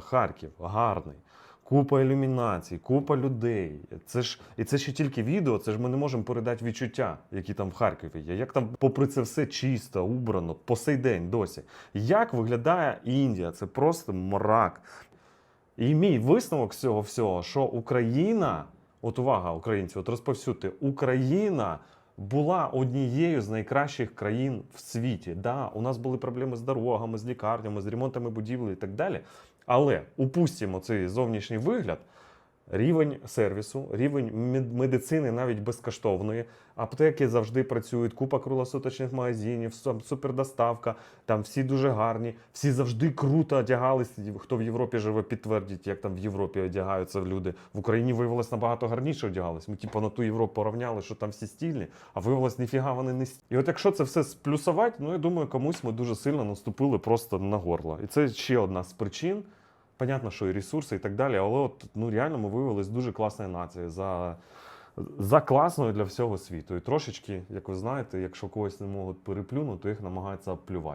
Харків гарний. Купа ілюмінацій, купа людей. Це ж і це ще тільки відео. Це ж ми не можемо передати відчуття, які там в Харкові є. Як там, попри це все чисто, убрано, по сей день досі. Як виглядає Індія? Це просто мрак. І мій висновок з цього всього, що Україна, от увага, українці, от розповсюдьте, Україна була однією з найкращих країн в світі. Да, у нас були проблеми з дорогами, з лікарнями, з ремонтами будівлі і так далі. Але упустимо цей зовнішній вигляд. Рівень сервісу, рівень мед- медицини навіть безкоштовної. Аптеки завжди працюють, купа круглосуточних магазинів, су- супердоставка. Там всі дуже гарні, всі завжди круто одягались. Хто в Європі живе, підтвердить, як там в Європі одягаються люди. В Україні виявилось набагато гарніше одягались. Ми типу на ту Європу порівняли, що там всі стільні, а виявилось, ніфіга вони не стільні. І от якщо це все сплюсувати, ну я думаю, комусь ми дуже сильно наступили просто на горло. І це ще одна з причин. Понятно, що і ресурси, і так далі, але от ну реально ми виявились дуже класною нацією за, за класною для всього світу. І трошечки, як ви знаєте, якщо когось не можуть переплюнути, то їх намагаються обплювати.